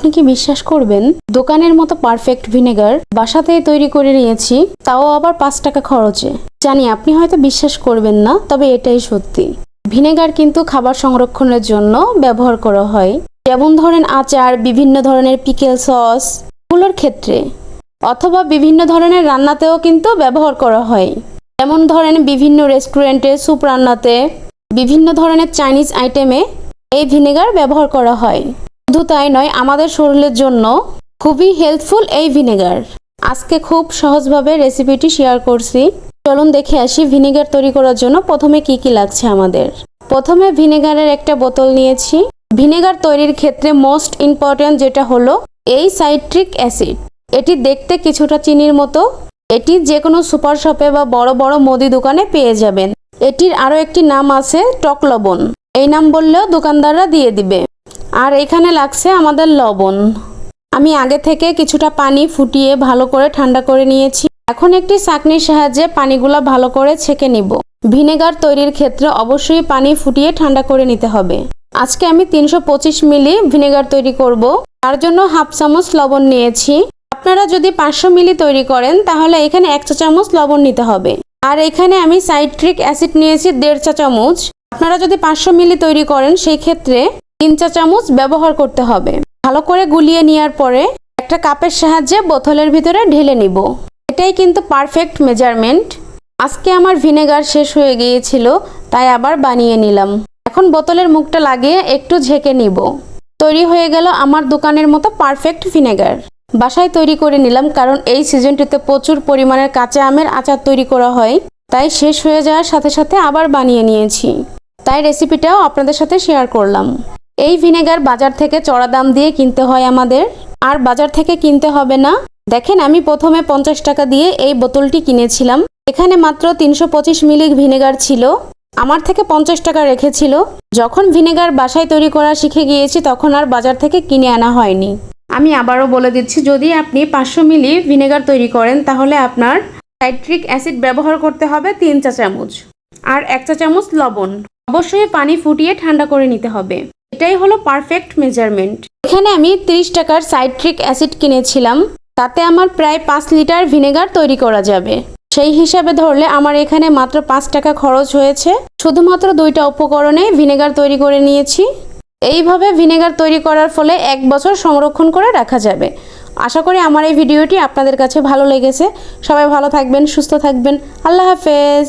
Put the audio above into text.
আপনি কি বিশ্বাস করবেন? দোকানের মতো পারফেক্ট ভিনেগার বাসাতে তৈরি করে নিয়েছি, তাও আবার পাঁচ টাকা খরচে। জানি আপনি হয়তো বিশ্বাস করবেন না, তবে এটাই সত্যি। ভিনেগার কিন্তু খাবার সংরক্ষণের জন্য ব্যবহার করা হয়। যেমন ধরেন আচার, বিভিন্ন ধরনের পিকেল সসগুলোর ক্ষেত্রে। অথবা বিভিন্ন ধরনের রান্নাতেও কিন্তু ব্যবহার করা হয়। যেমন ধরেন বিভিন্ন রেস্টুরেন্টে স্যুপ রান্নাতে বিভিন্ন ধরনের চাইনিজ আইটেমে এই ভিনেগার ব্যবহার করা হয়। শুধু তাই নয়, আমাদের শরীরের জন্য খুবই হেল্পফুল এই ভিনেগার আজকে খুব সহজভাবে রেসিপিটি শেয়ার করছি। চলুন দেখে আসি ভিনেগার তৈরি করার জন্য প্রথমে কি কি লাগছে আমাদের। প্রথমে ভিনেগারের একটা বোতল নিয়েছি। ভিনেগার তৈরির ক্ষেত্রে মোস্ট ইম্পর্ট্যান্ট যেটা হলো এই সাইট্রিক অ্যাসিড এটি দেখতে কিছুটা চিনির মতো। এটি যে কোনো সুপার শপে বা বড় বড় মুদি দোকানে পেয়ে যাবেন। এটির আরও একটি নাম আছে টক লবণ। এই নাম বললেও দোকানদাররা দিয়ে দিবে। আর এখানে লাগছে আমাদের লবণ। আমি আগে থেকে কিছুটা পানি ফুটিয়ে ভালো করে ঠান্ডা করে নিয়েছি। এখন একটি চাকনির সাহায্যে পানিগুলো ভালো করে ছেঁকে নিব। ভিনেগার তৈরির ক্ষেত্রে অবশ্যই পানি ফুটিয়ে ঠান্ডা করে নিতে হবে। আজকে আমি তিনশো পঁচিশ মিলি ভিনেগার তৈরি করব। তার জন্য হাফ চামচ লবণ নিয়েছি। আপনারা যদি পাঁচশো মিলি তৈরি করেন, তাহলে এখানে এক চা চামচ লবণ নিতে হবে। আর এখানে আমি সাইট্রিক অ্যাসিড নিয়েছি দেড় চা চামচ। আপনারা যদি পাঁচশো মিলি তৈরি করেন, সেই ক্ষেত্রে তিন চা চামচ ব্যবহার করতে হবে। ভালো করে গুলিয়ে নেওয়ার পরে একটা কাপের সাহায্যে বোতলের ভিতরে ঢেলে নিব। এটাই কিন্তু পারফেক্ট মেজারমেন্ট। আজকে আমার ভিনেগার শেষ হয়ে গিয়েছিল, তাই আবার বানিয়ে নিলাম। এখন বোতলের মুখটা লাগিয়ে একটু ঝেঁকে নিব। তৈরি হয়ে গেল আমার দোকানের মতো পারফেক্ট ভিনেগার। বাসায় তৈরি করে নিলাম কারণ এই সিজনটিতে প্রচুর পরিমাণের কাঁচা আমের আচার তৈরি করা হয়, তাই শেষ হয়ে যাওয়ার সাথে সাথে আবার বানিয়ে নিয়েছি। তাই রেসিপিটাও আপনাদের সাথে শেয়ার করলাম। এই ভিনেগার বাজার থেকে চড়া দাম দিয়ে কিনতে হয় আমাদের। আর বাজার থেকে কিনতে হবে না। দেখেন, আমি প্রথমে পঞ্চাশ টাকা দিয়ে এই বোতলটি কিনেছিলাম। এখানে মাত্র তিনশো পঁচিশ মিলি ভিনেগার ছিল। আমার থেকে পঞ্চাশ টাকা রেখেছিল। যখন ভিনেগার বাসায় তৈরি করা শিখে গিয়েছি, তখন আর বাজার থেকে কিনে আনা হয়নি। আমি আবারও বলে দিচ্ছি, যদি আপনি পাঁচশো মিলি ভিনেগার তৈরি করেন, তাহলে আপনার সাইট্রিক অ্যাসিড ব্যবহার করতে হবে তিন চা চামচ। আর এক চা চামচ লবণ। অবশ্যই পানি ফুটিয়ে ঠান্ডা করে নিতে হবে। এটাই হলো পারফেক্ট মেজারমেন্ট এখানে আমি 30 টাকার সাইট্রিক অ্যাসিড কিনেছিলাম। তাতে আমার প্রায় পাঁচ লিটার ভিনেগার তৈরি করা যাবে। সেই হিসাবে ধরলে আমার এখানে মাত্র পাঁচ টাকা খরচ হয়েছে। শুধুমাত্র দুইটা উপকরণে ভিনেগার তৈরি করে নিয়েছি। এইভাবে ভিনেগার তৈরি করার ফলে এক বছর সংরক্ষণ করে রাখা যাবে। আশা করি আমার এই ভিডিওটি আপনাদের কাছে ভালো লেগেছে। সবাই ভালো থাকবেন, সুস্থ থাকবেন। আল্লাহ হাফেজ।